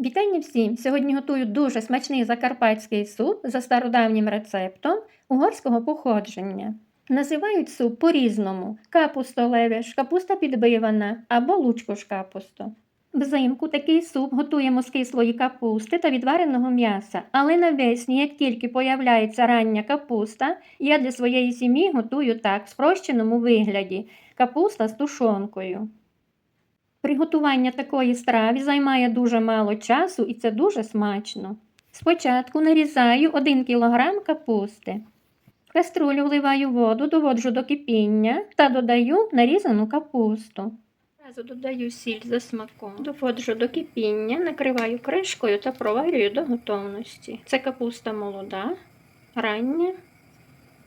Вітання всім! Сьогодні готую дуже смачний закарпатський суп за стародавнім рецептом угорського походження. Називають суп по-різному: капустолевиш, капуста підбивана або лучкош капусту. Взимку такий суп готуємо з кислої капусти та відвареного м'яса, але навесні, як тільки появляється рання капуста, я для своєї сім'ї готую так, в спрощеному вигляді капуста з тушонкою. Приготування такої страви займає дуже мало часу і це дуже смачно. Спочатку нарізаю 1 кг капусти. В каструлю вливаю воду, доводжу до кипіння та додаю нарізану капусту. Зразу додаю сіль за смаком, доводжу до кипіння, накриваю кришкою та проварюю до готовності. Це капуста молода, рання,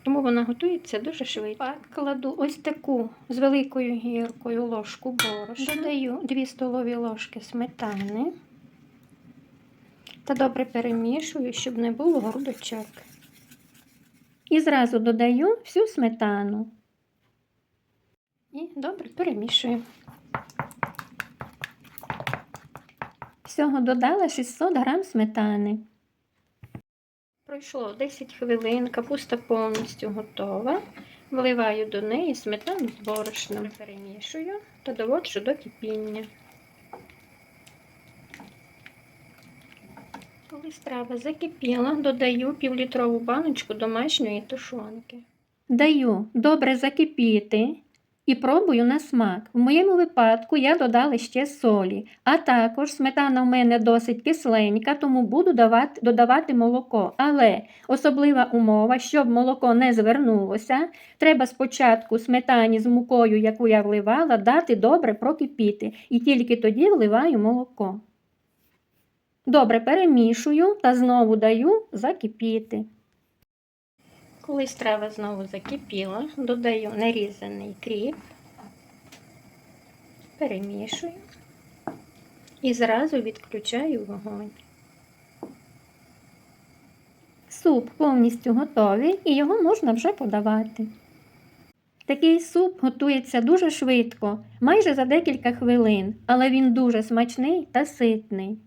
тому вона готується дуже швидко. Так, кладу ось таку з великою гіркою ложку борошна. Додаю 2 столові ложки сметани та добре перемішую, щоб не було грудочок. І зразу додаю всю сметану. І добре перемішую. Всього додала 600 грам сметани. Пройшло 10 хвилин, капуста повністю готова. Вливаю до неї сметану з борошном, перемішую та доводжу до кипіння. Коли страва закипіла, додаю півлітрову баночку домашньої тушонки. Даю добре закипіти і пробую на смак. В моєму випадку я додала ще солі, а також сметана в мене досить кисленька, тому буду давати, додавати молоко. Але особлива умова, щоб молоко не звернулося, треба спочатку сметані з мукою, яку я вливала, дати добре прокипіти, і тільки тоді вливаю молоко. Добре перемішую та знову даю закипіти. Коли страва знову закипіла, додаю нарізаний кріп, перемішую і зразу відключаю вогонь. Суп повністю готовий і його можна вже подавати. Такий суп готується дуже швидко, майже за декілька хвилин, але він дуже смачний та ситний.